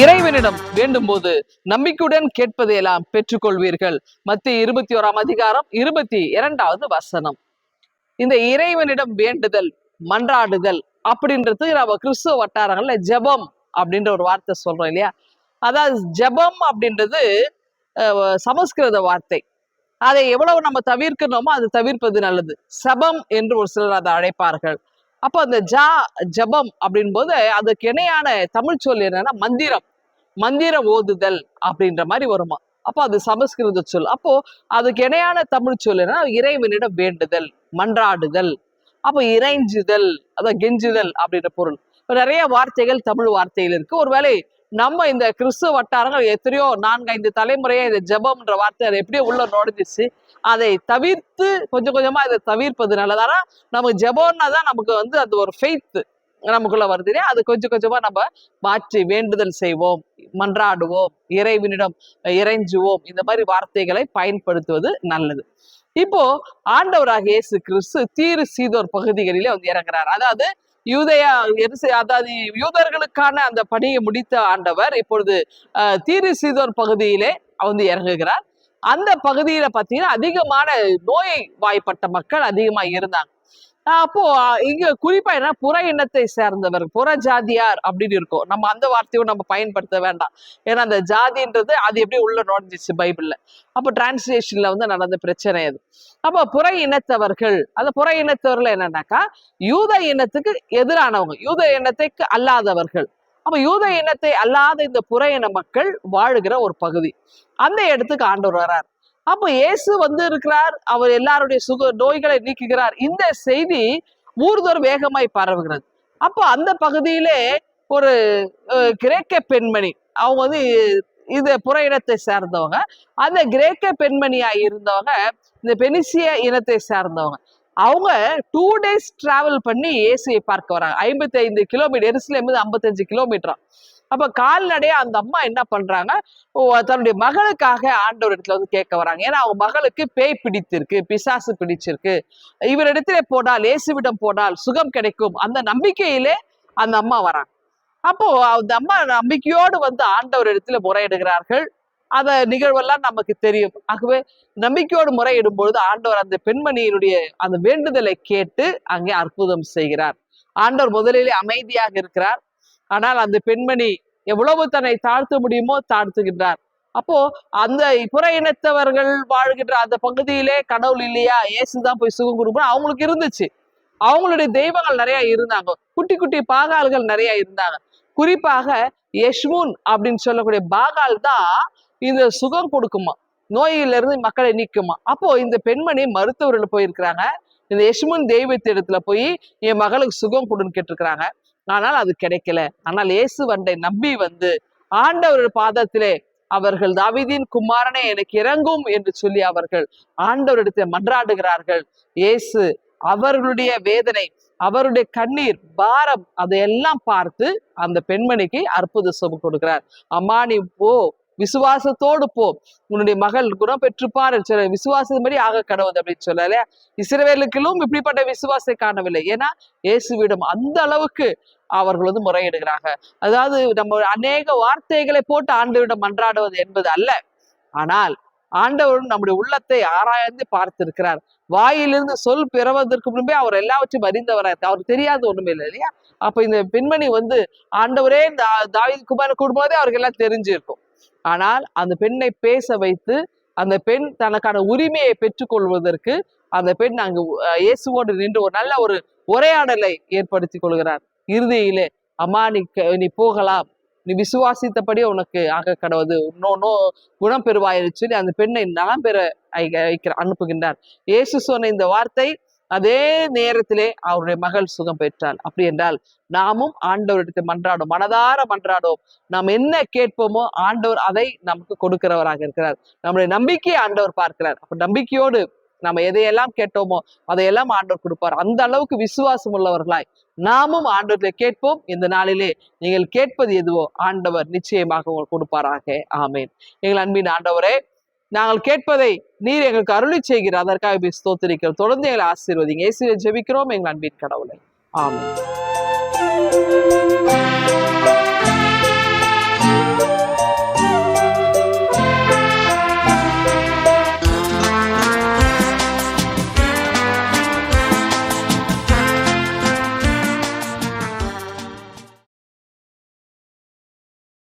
இறைவனிடம் வேண்டும் போது நம்பிக்கையுடன் கேட்பதையெல்லாம் பெற்றுக்கொள்வீர்கள். மத்திய இருபத்தி ஓராம் அதிகாரம் இருபத்தி இரண்டாவது வசனம். இந்த இறைவனிடம் வேண்டுதல் மன்றாடுதல் அப்படின்றது நம்ம கிறிஸ்துவ வட்டாரங்கள்ல ஜெபம் அப்படின்ற ஒரு வார்த்தை சொல்றோம் இல்லையா? அதாவது ஜெபம் அப்படின்றது சமஸ்கிருத வார்த்தை. அதை எவ்வளவு நம்ம தவிர்க்கணுமோ அது தவிர்ப்பது நல்லது. சபம் என்று ஒரு சிலர் அதை அழைப்பார்கள். அப்போ அந்த ஜா ஜபம் அப்படின் போது அதுக்கு இணையான தமிழ் சொல் என்னன்னா மந்திரம். மந்திரம் ஓதுதல் அப்படின்ற மாதிரி வருமா? அப்போ அது சமஸ்கிருத சொல். அப்போ அதுக்கு இணையான தமிழ் சொல் என்னன்னா இறைவனிடம் வேண்டுதல் மன்றாடுதல். அப்போ இறைஞ்சுதல் அதான் கெஞ்சுதல் அப்படின்ற பொருள். இப்போ நிறைய வார்த்தைகள் தமிழ் வார்த்தையில் இருக்கு. ஒருவேளை நம்ம இந்த கிறிஸ்துவ வட்டாரங்கள் எத்தனையோ நான்கு ஐந்து தலைமுறையா இந்த ஜபம்ன்ற வார்த்தை அதை எப்படியோ உள்ள நுழைஞ்சிச்சு. அதை தவிர்த்து கொஞ்சம் கொஞ்சமா இதை தவிர்ப்பது நல்லது ஆனா நம்ம ஜெபம்னா தான் நமக்கு வந்து அது ஒரு ஃபெய்த்து நமக்குள்ள வருது இல்லையா? அது கொஞ்சம் கொஞ்சமா நம்ம மாற்றி வேண்டுதல் செய்வோம் மன்றாடுவோம் இறைவனிடம் இறைஞ்சுவோம். இந்த மாதிரி வார்த்தைகளை பயன்படுத்துவது நல்லது. இப்போ ஆண்டவராக இயேசு கிறிஸ்து தீரு சீதோர் பகுதிகளிலே வந்து இறங்குறார். அதாவது யூதயா எருச- அதாவது யூதர்களுக்கான அந்த பணியை முடித்த ஆண்டவர் இப்பொழுது தீரி சீதோர் பகுதியிலே வந்து இறங்குகிறார். அந்த பகுதியில பாத்தீங்கன்னா அதிகமான நோய் வாய்ப்பட்ட மக்கள் அதிகமா இருந்தாங்க. அப்போ இங்க குறிப்பா என்ன புற இனத்தை சேர்ந்தவர் புற ஜாதியார் அப்படின்னு இருக்கும். நம்ம அந்த வார்த்தையும் நம்ம பயன்படுத்த வேண்டாம். ஏன்னா அந்த ஜாதின்றது அது எப்படி உள்ள நுழைஞ்சிச்சு பைபிள்ல? அப்போ டிரான்ஸ்லேஷன்ல வந்து நடந்த பிரச்சனை அது. அப்போ புற இனத்தவர்கள் அந்த புற இனத்தவர்கள் என்னன்னாக்கா யூத இனத்துக்கு எதிரானவங்க யூத இனத்துக்கு அல்லாதவர்கள். அப்ப யூத இனத்தை அல்லாத இந்த புற இன மக்கள் வாழுகிற ஒரு பகுதி. அந்த இடத்துக்கு ஆண்டவர் வரார். அப்போ இயேசு வந்து இருக்கிறார். அவர் எல்லாருடைய சுக நோய்களை நீக்குகிறார். இந்த செய்தி ஊர்தோறும் வேகமாய் பரவுகிறது. அப்போ அந்த பகுதியிலே ஒரு கிரேக்க பெண்மணி அவங்க வந்து இது புற இனத்தை சேர்ந்தவங்க. அந்த கிரேக்க பெண்மணியா இருந்தவங்க இந்த பெனிசிய இனத்தை சேர்ந்தவங்க. அவங்க டூ டேஸ் டிராவல் பண்ணி இயேசுவை பார்க்க வராங்க. ஐம்பத்தி ஐந்து கிலோமீட்டர் எருசலேம் ஐம்பத்தஞ்சு கிலோமீட்டரா. அப்ப கால்நடையா அந்த அம்மா என்ன பண்றாங்க? ஓ, தன்னுடைய மகளுக்காக ஆண்டவர் இடத்துல வந்து கேட்க வராங்க. ஏன்னா அவங்க மகளுக்கு பேய் பிடித்திருக்கு பிசாசு பிடிச்சிருக்கு. இவரிடத்திலே போனால் இயேசுவிடம் போனால் சுகம் கிடைக்கும். அந்த நம்பிக்கையிலே அந்த அம்மா வராங்க. அப்போ அந்த அம்மா நம்பிக்கையோடு வந்து ஆண்டவர் இடத்துல முறையிடுகிறார்கள். அந்த நிகழ்வெல்லாம் நமக்கு தெரியும். ஆகவே நம்பிக்கையோடு முறையிடும் பொழுது ஆண்டவர் அந்த பெண்மணியினுடைய அந்த வேண்டுதலை கேட்டு அங்கே அற்புதம் செய்கிறார். ஆண்டவர் முதலிலே அமைதியாக இருக்கிறார். ஆனால் அந்த பெண்மணி எவ்வளவு தன்னை தாழ்த்த முடியுமோ தாழ்த்துகின்றார். அப்போ அந்த புற இனத்தவர்கள் வாழ்கின்ற அந்த பகுதியிலே கடவுள் இல்லையா? இயேசுதான் போய் சுகம் கொடுக்கணும் அவங்களுக்கு இருந்துச்சு. அவங்களுடைய தெய்வங்கள் நிறைய இருந்தாங்க. குட்டி குட்டி பாகால்கள் நிறைய இருந்தாங்க. குறிப்பாக யஷ்முன் அப்படின்னு சொல்லக்கூடிய பாகால் தான் இந்த சுகம் கொடுக்குமா? நோயிலிருந்து மக்களை நீக்குமா? அப்போ இந்த பெண்மணி மருத்துவர்கள் போயிருக்கிறாங்க. இந்த யஷ்முன் தெய்வத்திடத்துல போய் என் மகளுக்கு சுகம் கொடுன்னு கேட்டிருக்கிறாங்க. ஆனால் அது கிடைக்கல. ஆனால் இயேசு வண்டை நம்பி வந்து ஆண்டவர் பாதத்திலே அவர்கள் தாவிதின் குமாரனே எனக்கு இறங்கும் என்று சொல்லி அவர்கள் ஆண்டவரிடத்தை மன்றாடுகிறார்கள். இயேசு அவர்களுடைய வேதனை அவருடைய கண்ணீர் பாரம் அதையெல்லாம் பார்த்து அந்த பெண்மணிக்கு அற்புத சுகம் கொடுக்கிறார். அம்மா நீ போ விசுவாசத்தோடு போ. உன்னுடைய மகள் குணம் பெற்றுப்பார் சொல்ல சொல்ல விசுவாசப்படி ஆக கடவுது அப்படின்னு சொல்லல இஸ்ரவேலுக்கிலும் இப்படிப்பட்ட விசுவாசத்தை காணவில்லை. ஏன்னா இயேசுவிடம் அந்த அளவுக்கு அவர்கள் வந்து முறையிடுகிறாங்க அதாவது நம்ம அநேக வார்த்தைகளை போட்டு ஆண்டவரிடம் மன்றாடுவது என்பது அல்ல. ஆனால் ஆண்டவரும் நம்முடைய உள்ளத்தை ஆராய்ந்து பார்த்திருக்கிறார். வாயிலிருந்து சொல் பிறவதற்கு முன்பே அவர் எல்லாவற்றையும் அறிந்தவராக இருக்கு அவருக்கு தெரியாத ஒண்ணுமே இல்லை இல்லையா? அப்ப இந்த பெண்மணி வந்து ஆண்டவரே இந்த குமார் குமாரன் கூடும்போதே அவருக்கு எல்லாம் தெரிஞ்சிருக்கும். ஆனால் அந்த பெண்ணை பேச வைத்து அந்த பெண் தனக்கான உரிமையை பெற்றுக்கொள்வதற்கு அந்த பெண் அங்கு இயேசுவோடு நின்று ஒரு நல்ல ஒரு உரையாடலை ஏற்படுத்தி கொள்கிறார். இறுதியிலே அம்மா நீ க- நீ போகலாம். நீ விசுவாசித்தபடி உனக்கு ஆக கடவுது இன்னொன்னு குணம் பெறுவாயிரு சொல்லி அந்த பெண்ணை நலம் பெற ஐக்கிற- அனுப்புகின்றார். இயேசு சொன்ன இந்த வார்த்தை அதே நேரத்திலே அவருடைய மகள் சுகம் பெற்றாள். அப்படி என்றால் நாமும் ஆண்டவரிடத்தை மன்றாடும் மனதார மன்றாடும் நாம் என்ன கேட்போமோ ஆண்டவர் அதை நமக்கு கொடுக்கிறவராக இருக்கிறார். நம்முடைய நம்பிக்கையை ஆண்டவர் பார்க்கிறார். அப்ப நம்பிக்கையோடு நம்ம எதையெல்லாம் கேட்டோமோ அதையெல்லாம் ஆண்டவர் கொடுப்பார். அந்த அளவுக்கு விசுவாசம் உள்ளவர்களாய் நாமும் ஆண்டவர்களை கேட்போம். இந்த நாளிலே நீங்கள் கேட்பது எதுவோ ஆண்டவர் நிச்சயமாக உங்களுக்கு கொடுப்பாராக. ஆமேன். எங்கள் அன்பின் ஆண்டவரே நாங்கள் கேட்பதை நீர் எங்களுக்கு அருளி செய்கிற அதற்காக போய் ஸ்தோத்திரிக்கிறோம். தொடர்ந்து எங்களை ஆசீர்வதிங்க இயேசுவை ஜெபிக்கிறோம் எங்கள் அன்பின் கடவுளை. ஆமென்.